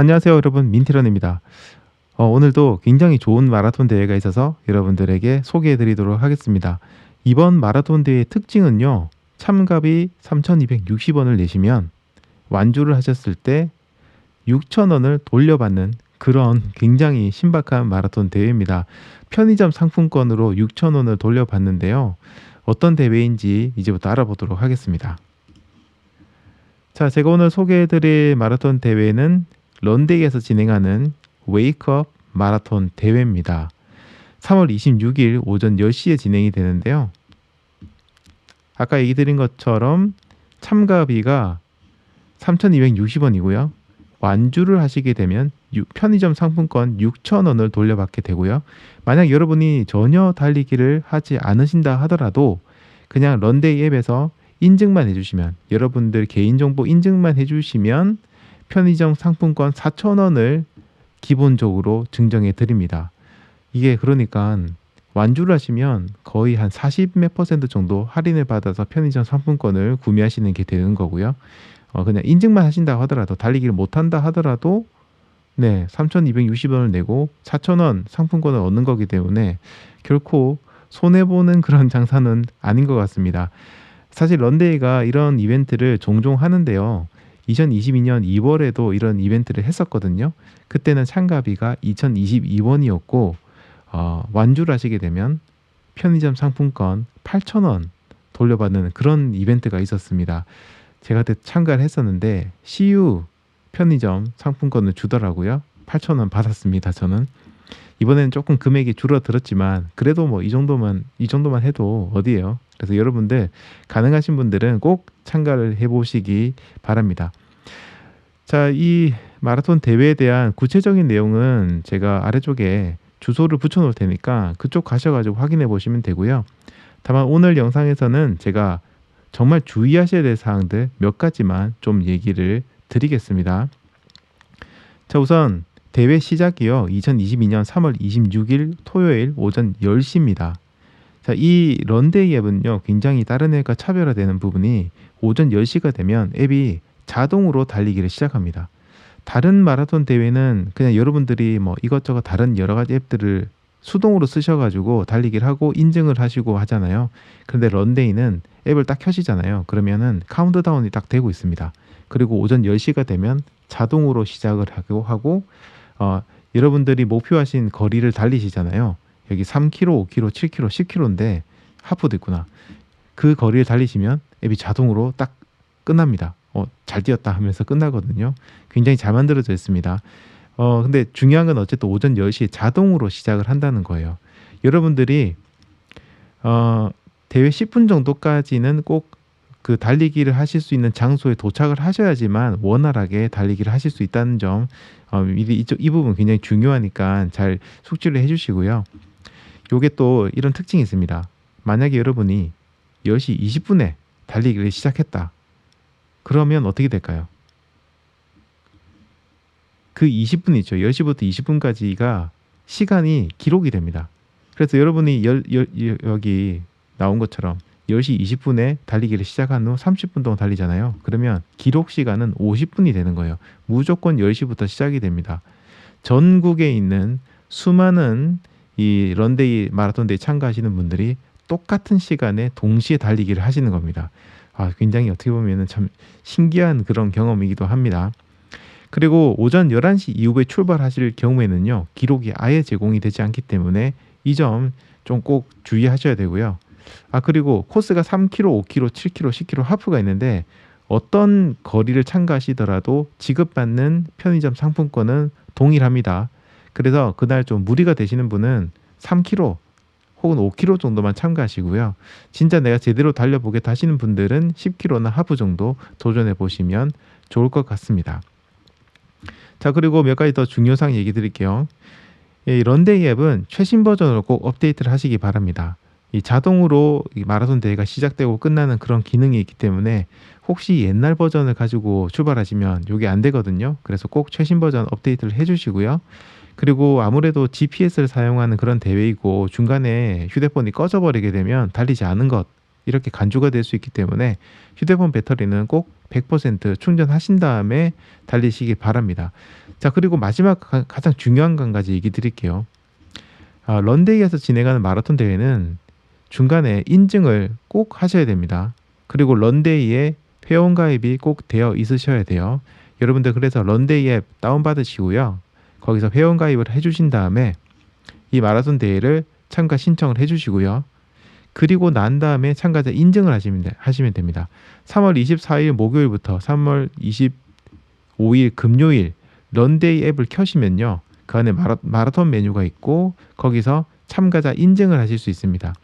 안녕하세요 여러분 민티런입니다. 어, 오늘도 굉장히 좋은 마라톤 대회가 있어서 여러분들에게 소개해 드리도록 하겠습니다. 이번 마라톤 대회의 특징은요. 참가비 3,260원을 내시면 완주를 하셨을 때 6,000원을 돌려받는 그런 굉장히 신박한 마라톤 대회입니다. 편의점 상품권으로 6,000원을 돌려받는데요. 어떤 대회인지 이제부터 알아보도록 하겠습니다. 자, 제가 오늘 소개해 드릴 마라톤 대회는 런데이에서 진행하는 웨이크업 마라톤 대회입니다. 3월 26일 오전 10시에 진행이 되는데요. 아까 얘기 드린 것처럼 참가비가 3,260원이고요. 완주를 하시게 되면 유- 편의점 상품권 6,000원을 돌려받게 되고요. 만약 여러분이 전혀 달리기를 하지 않으신다 하더라도 그냥 런데이 앱에서 인증만 해주시면 여러분들 개인정보 인증만 해주시면 편의점 상품권 4,000원을 기본적으로 증정해 드립니다. 이게 그러니까 완주를 하시면 거의 한 40몇 퍼센트 정도 할인을 받아서 편의점 상품권을 구매하시는 게 되는 거고요. 어, 그냥 인증만 하신다 하더라도 달리기를 못한다 하더라도 네, 3,260원을 내고 4,000원 상품권을 얻는 거기 때문에 결코 손해보는 그런 장사는 아닌 것 같습니다. 사실 런데이가 이런 이벤트를 종종 하는데요. 2022년 2월에도 이런 이벤트를 했었거든요. 그때는 참가비가 2,022원이었고 어, 완주를 하시게 되면 편의점 상품권 8,000원 돌려받는 그런 이벤트가 있었습니다. 제가 그때 참가를 했었는데 CU 편의점 상품권을 주더라고요. 8,000원 받았습니다. 저는 이번에는 조금 금액이 줄어들었지만 그래도 뭐 이 정도만 이 정도만 해도 어디예요? 그래서 여러분들 가능하신 분들은 꼭 참가를 해보시기 바랍니다. 자, 이 마라톤 대회에 대한 구체적인 내용은 제가 아래쪽에 주소를 붙여놓을 테니까 그쪽 가셔가지고 확인해 보시면 되고요. 다만 오늘 영상에서는 제가 정말 주의하셔야 될 사항들 몇 가지만 좀 얘기를 드리겠습니다. 자, 우선 대회 시작이요. 2022년 3월 26일 토요일 오전 10시입니다. 자, 이 런데이 앱은요. 굉장히 다른 앱과 차별화되는 부분이 오전 10시가 되면 앱이 자동으로 달리기를 시작합니다. 다른 마라톤 대회는 그냥 여러분들이 뭐 이것저것 다른 여러 가지 앱들을 수동으로 쓰셔가지고 달리기를 하고 인증을 하시고 하잖아요. 그런데 런데이는 앱을 딱 켜시잖아요. 그러면은 카운트다운이 딱 되고 있습니다. 그리고 오전 10시가 되면 자동으로 시작을 하고 하고 어, 여러분들이 목표하신 거리를 달리시잖아요. 여기 3km, 5km, 7km, 10km인데 하프도 있구나. 그 거리를 달리시면 앱이 자동으로 딱 끝납니다. 어, 잘 뛰었다 하면서 끝나거든요. 굉장히 잘 만들어져 있습니다. 어, 근데 중요한 건 어쨌든 오전 10시에 자동으로 시작을 한다는 거예요. 여러분들이 어, 대회 10분 정도까지는 꼭 그 달리기를 하실 수 있는 장소에 도착을 하셔야지만 원활하게 달리기를 하실 수 있다는 점 어, 미리 이쪽 이 부분 굉장히 중요하니까 잘 숙지를 해주시고요. 요게 또 이런 특징이 있습니다. 만약에 여러분이 10시 20분에 달리기를 시작했다. 그러면 어떻게 될까요? 그 20분 있죠. 10시부터 20분까지가 시간이 기록이 됩니다. 그래서 여러분이 열, 열, 여- 여기 나온 것처럼 10시 20분에 달리기를 시작한 후 30분 동안 달리잖아요. 그러면 기록 시간은 50분이 되는 거예요. 무조건 10시부터 시작이 됩니다. 전국에 있는 수많은 이 런데이 마라톤데이 참가하시는 분들이 똑같은 시간에 동시에 달리기를 하시는 겁니다. 아, 굉장히 어떻게 보면 참 신기한 그런 경험이기도 합니다. 그리고 오전 11시 이후에 출발하실 경우에는요, 기록이 아예 제공이 되지 않기 때문에 이 점 좀 꼭 주의하셔야 되고요. 아, 그리고 코스가 3km, 5km, 7km, 10km 하프가 있는데 어떤 거리를 참가하시더라도 지급받는 편의점 상품권은 동일합니다. 그래서 그날 좀 무리가 되시는 분은 3km 혹은 5km 정도만 참가하시고요. 진짜 내가 제대로 달려보겠다 하시는 분들은 10km나 하프 정도 도전해 보시면 좋을 것 같습니다. 자, 그리고 몇 가지 더 중요사항 얘기 드릴게요. 이 런데이 앱은 최신 버전으로 꼭 업데이트를 하시기 바랍니다. 이 자동으로 이 마라톤 대회가 시작되고 끝나는 그런 기능이 있기 때문에 혹시 옛날 버전을 가지고 출발하시면 이게 안 되거든요. 그래서 꼭 최신 버전 업데이트를 해주시고요. 그리고 아무래도 GPS를 사용하는 그런 대회이고 중간에 휴대폰이 꺼져버리게 되면 달리지 않은 것 이렇게 간주가 될 수 있기 때문에 휴대폰 배터리는 꼭 100% 충전하신 다음에 달리시기 바랍니다. 자, 그리고 마지막 가, 가장 중요한 건 가지 얘기 드릴게요. 아, 런데이에서 진행하는 마라톤 대회는 중간에 인증을 꼭 하셔야 됩니다. 그리고 런데이에 회원 가입이 꼭 되어 있으셔야 돼요. 여러분들 그래서 런데이 앱 다운받으시고요. 거기서 회원 가입을 해주신 다음에 이 마라톤 대회를 참가 신청을 해주시고요. 그리고 난 다음에 참가자 인증을 하시면, 돼- 하시면 됩니다. 3월 24일 목요일부터 3월 25일 금요일 런데이 앱을 켜시면요. 그 안에 마라, 마라톤 메뉴가 있고 거기서 참가자 인증을 하실 수 있습니다.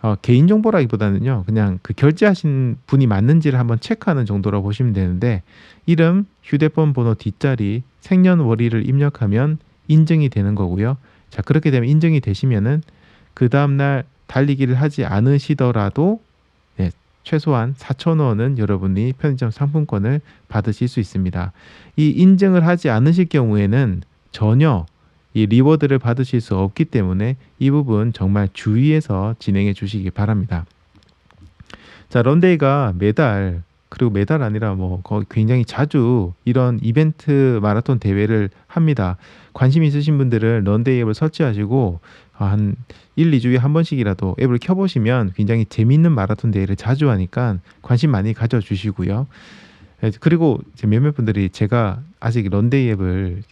어, 개인정보라기보다는요. 그냥 그 결제하신 분이 맞는지를 한번 체크하는 정도로 보시면 되는데 이름, 휴대폰 번호 뒷자리, 생년월일을 입력하면 인증이 되는 거고요. 자, 그렇게 되면 인증이 되시면은 그 다음날 달리기를 하지 않으시더라도 예, 최소한 4,000원은 여러분이 편의점 상품권을 받으실 수 있습니다. 이 인증을 하지 않으실 경우에는 전혀 이 리워드를 받으실 수 없기 때문에 이 부분 정말 주의해서 진행해 주시기 바랍니다. 자, 런데이가 매달 그리고 매달 아니라 뭐 굉장히 자주 이런 이벤트 마라톤 대회를 합니다. 관심 있으신 분들은 런데이 앱을 설치하시고 한 1, 2주에 한 번씩이라도 앱을 켜보시면 굉장히 재미있는 마라톤 대회를 자주 하니까 관심 많이 가져주시고요. 예, 그리고 몇몇 분들이 제가 아직 런데이 앱을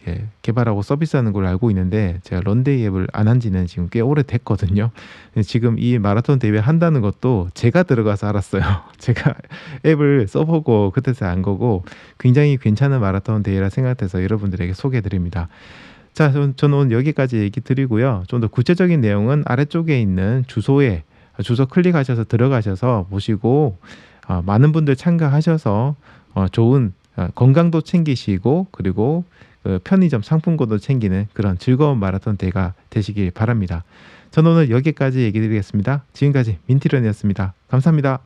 개발하고 서비스하는 걸 알고 있는데 제가 런데이 앱을 안 한 지는 지금 꽤 오래 됐거든요. 지금 이 마라톤 대회 한다는 것도 제가 들어가서 알았어요. 제가 앱을 써보고 그때서 안 거고 굉장히 괜찮은 마라톤 대회라 생각해서 여러분들에게 소개해 드립니다. 자, 전- 저는 오늘 여기까지 얘기 드리고요. 좀 더 구체적인 내용은 아래쪽에 있는 주소에 주소 클릭하셔서 들어가셔서 보시고 어, 많은 분들 참가하셔서 어, 좋은 어, 건강도 챙기시고 그리고 그 편의점 상품권도 챙기는 그런 즐거운 마라톤 대가 되시길 바랍니다. 저는 오늘 여기까지 얘기 드리겠습니다. 지금까지 민티런이었습니다. 감사합니다.